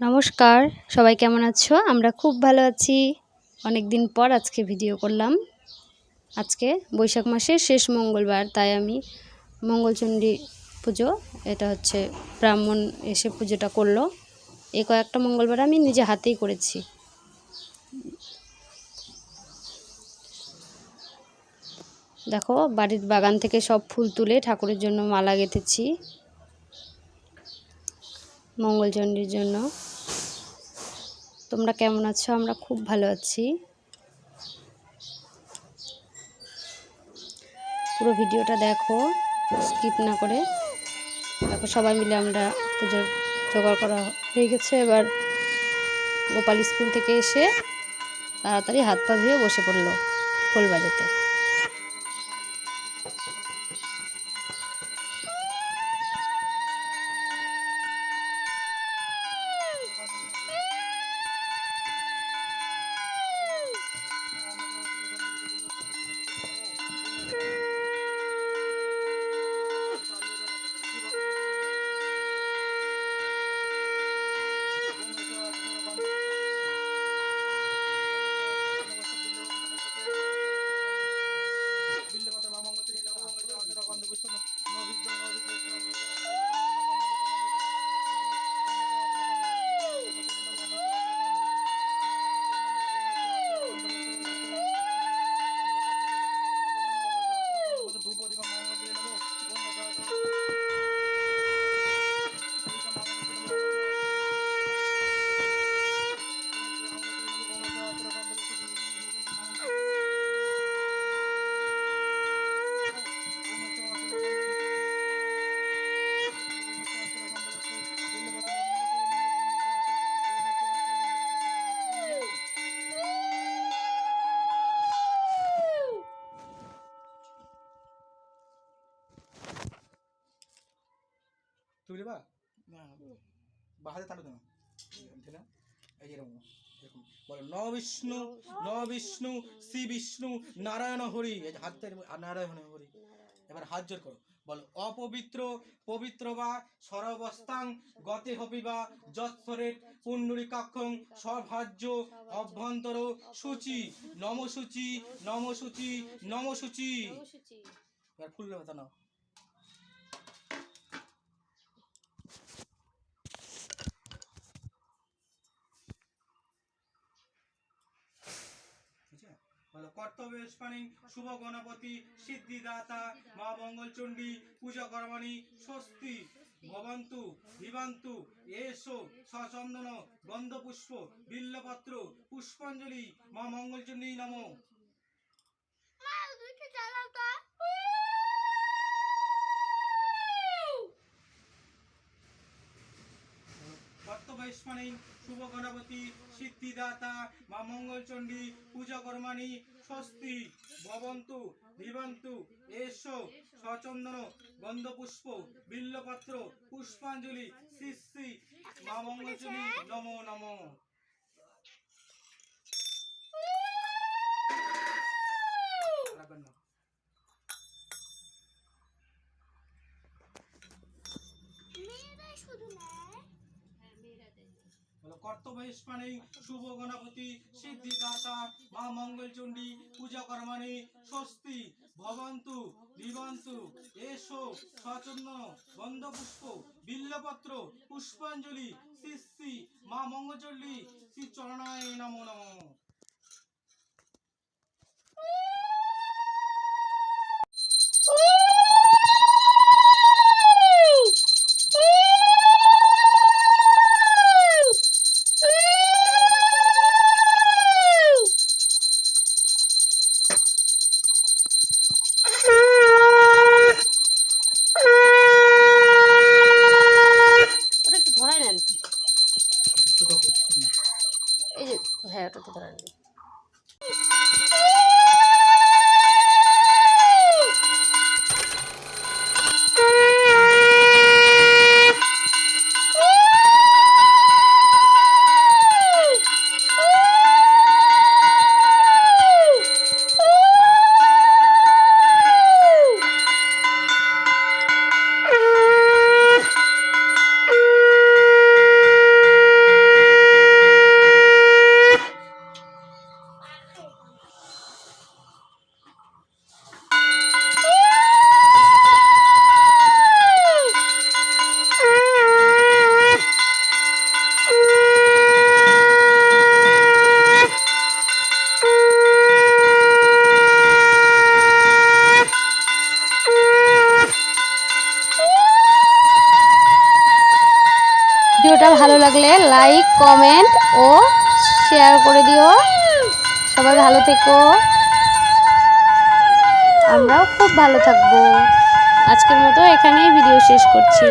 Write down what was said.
নমস্কার, সবাই কেমন আছো? আমরা খুব ভালো আছি। অনেক দিন পর আজকে ভিডিও করলাম। আজকে বৈশাখ মাসের শেষ মঙ্গলবার, তাই আমি মঙ্গলচণ্ডী পুজো, এটা হচ্ছে ব্রাহ্মণ এসে পুজোটা করল। এই কয়েকটা মঙ্গলবার আমি নিজে হাতেই করেছি। দেখো, বাড়ির বাগান থেকে সব ফুল তুলে ঠাকুরের জন্য মালা গেঁথেছি। মঙ্গলচণ্ডীর জন্য। তোমরা কেমন আছো? আমরা খুব ভালো আছি। পুরো ভিডিওটা দেখো, স্কিপ না করে। দেখো সবাই মিলে আমরা পুজোর জোগাড় করা হয়ে গেছে। এবার গোপাল স্কুল থেকে এসে তাড়াতাড়ি হাত পা ধুয়ে বসে পড়ল ফুল বাজাতে। তুই বা? না বাহাতে তালু কেন না এই এরকম এরকম। বলো ন বিষ্ণু ন বিষ্ণু শ্রী বিষ্ণু নারায়ণ হরি। এই হাত নারায়ণ হরি। এবার হাত জোর করো। বলো অপবিত্র পবিত্র বা সরবস্তাং গতে হপি বা যৎসরের পুণ্ডরিকাক্ষং সভাজ্য অভ্যন্তর সূচি নমসূচি নমসূচি নমসূচি। এবার ফুল কথা নাও। বলো শুভ গণপতি, সিদ্ধিদাতা, মা মঙ্গলচণ্ডী, পূজা কর্মাণী স্বস্তি, ভবন্তু, ভিবান্তু, এসো, সচন্দন, গন্ধপুষ্প, বিল্লপত্র, পুষ্পাঞ্জলি, মা মঙ্গলচণ্ডী নমো। কর্তব্যস্মরণী শুভ গণপতি সিদ্ধিদাতা, মা মঙ্গলচণ্ডী পূজা কর্মাণী স্বস্তি, ভবন্তু ভিবন্তু এসো সচন্দন গন্ধপুষ্প, বিল্লপত্র, পুষ্পাঞ্জলি শ্রী শ্রী মা মঙ্গলচণ্ডী, নমো নমো রাখবেন না। বলো কর্তব্য স্মানে শুভ গণপতি, সিদ্ধিদাতা, মা মঙ্গলচণ্ডী, পূজা কর্মাণী, স্বস্তি, ভবন্তু বিবন্তু এসো সচন্ন গন্ধপুষ্প, বিল্লপত্র, পুষ্পাঞ্জলি শ্রী শ্রী মা মঙ্গলচণ্ডী শ্রী চরণায় নমো নমঃ। কমেন্ট ও শেয়ার করে দিও। সবাই ভালো থেকো। আমরাও খুব ভালো থাকব। আজকের মতো এখানেই ভিডিও শেষ করছি।